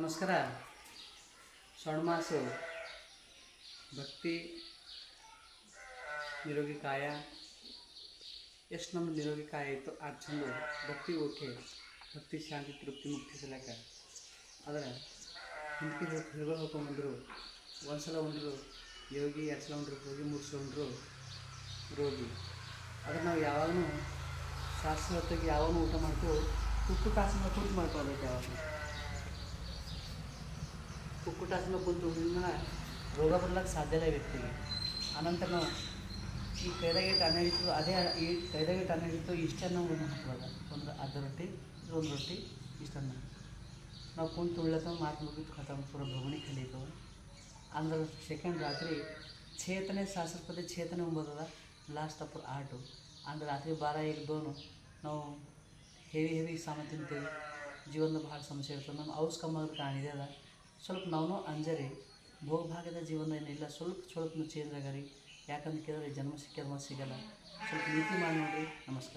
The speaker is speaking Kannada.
ನಮಸ್ಕಾರ. ಷಣ್ಮಾಸು. ಭಕ್ತಿ, ನಿರೋಗಿ ಕಾಯ. ಎಷ್ಟು ನಮ್ಮ ನಿರೋಗಿ ಕಾಯ ಇತ್ತು? ಅದು ಚಂದ. ಭಕ್ತಿ ಓಕೆ. ಭಕ್ತಿ, ಶಾಂತಿ, ತೃಪ್ತಿ, ಮುಕ್ತಿ ಸಲಕ ಆದರೆ ಹಿಂದಕ್ಕೆ ಹಿರುಗಳು ಹೋಗ್ಕೊಂಬಂದರು ಒಂದು ಸಲ ಉಂಡ್ರು. ಯೋಗಿ, ಎರಡು ಸಲ ಉಂಡ್ರು. ಹೋಗಿ ಮೂರು ರೋಗಿ. ಆದರೆ ನಾವು ಯಾವಾಗಲೂ ಶಾಸ್ತ್ರವಾಗಿ ಯಾವಾಗಲೂ ಊಟ ಮಾಡ್ಕೋ ಕುಟ್ಟು ಕಾಸಿನ ಕುಂತು ಮಾಡ್ಕೋಬೇಕು ಯಾವಾಗಲೂ ಕುಕ್ಕುಟಾಸನ ಕುಂತು ಉಳಿದ ರೋಗ ಬರ್ಲಿಕ್ಕೆ ಸಾಧ್ಯ ಇಲ್ಲ ವ್ಯಕ್ತಿಗೆ. ಅನಂತರ ನಾವು ಈ ಕೈದಾಗೆ ಅನ್ನ ಇತ್ತು ಅದೇ ಈ ಕೈದಾಗೆ ಅನ್ನ ಇತ್ತು ಇಷ್ಟನ್ನು ಒಂದು ಹಾಕೋದ ಒಂದು ಅರ್ಧ ರೊಟ್ಟಿ ಒಂದು ರೊಟ್ಟಿ, ಇಷ್ಟನ್ನು. ನಾವು ಕುಂತು ಉಳ್ಳತ ಮಾತು ಮುಗಿದು ಖತಮ್ ಪೂರ ಭಗವಣಿ ಕಲಿತು ಅಂದ್ರೆ ಸೆಕೆಂಡ್ ರಾತ್ರಿ ಚೇತನೆ ಶಾಸ್ತ್ರಪತಿ ಚೇತನೆ ಎಂಬುದದ ಲಾಸ್ಟ್ ಅಪ್ಪ ಆಟು. ಅಂದ್ರೆ ರಾತ್ರಿ ಬಾರ ಈಗ ದೋನು ನಾವು ಹೆವಿ ಹೆವಿ ಸಾಮಾನು ತಿಂತೇವೆ. ಜೀವನದ ಭಾಳ ಸಮಸ್ಯೆ ಇರ್ತದೆ. ನಮ್ಮ ಔಸ್ ಕಮ್ಮಾಗ ಕಾಣಿದೆ ಅದ. ಸ್ವಲ್ಪ ನಾವು ಅಂಜರಿ. ಭೋಗಭಾಗದ ಏನಿಲ್ಲ ಸ್ವಲ್ಪ ಸ್ವಲ್ಪ ಚೇಂಜ್ ಆಗರಿ. ಯಾಕಂದ್ರೆ ಕೇಳಿದ್ರೆ ಜನ್ಮ ಸಿಕ್ಕಿದ್ರೆ ಮತ್ತೆ ಸಿಗಲ್ಲ. ಸ್ವಲ್ಪ ನೀತಿ ಮಾಡಿ ನೋಡಿರಿ ನಮಸ್ಕಾರ.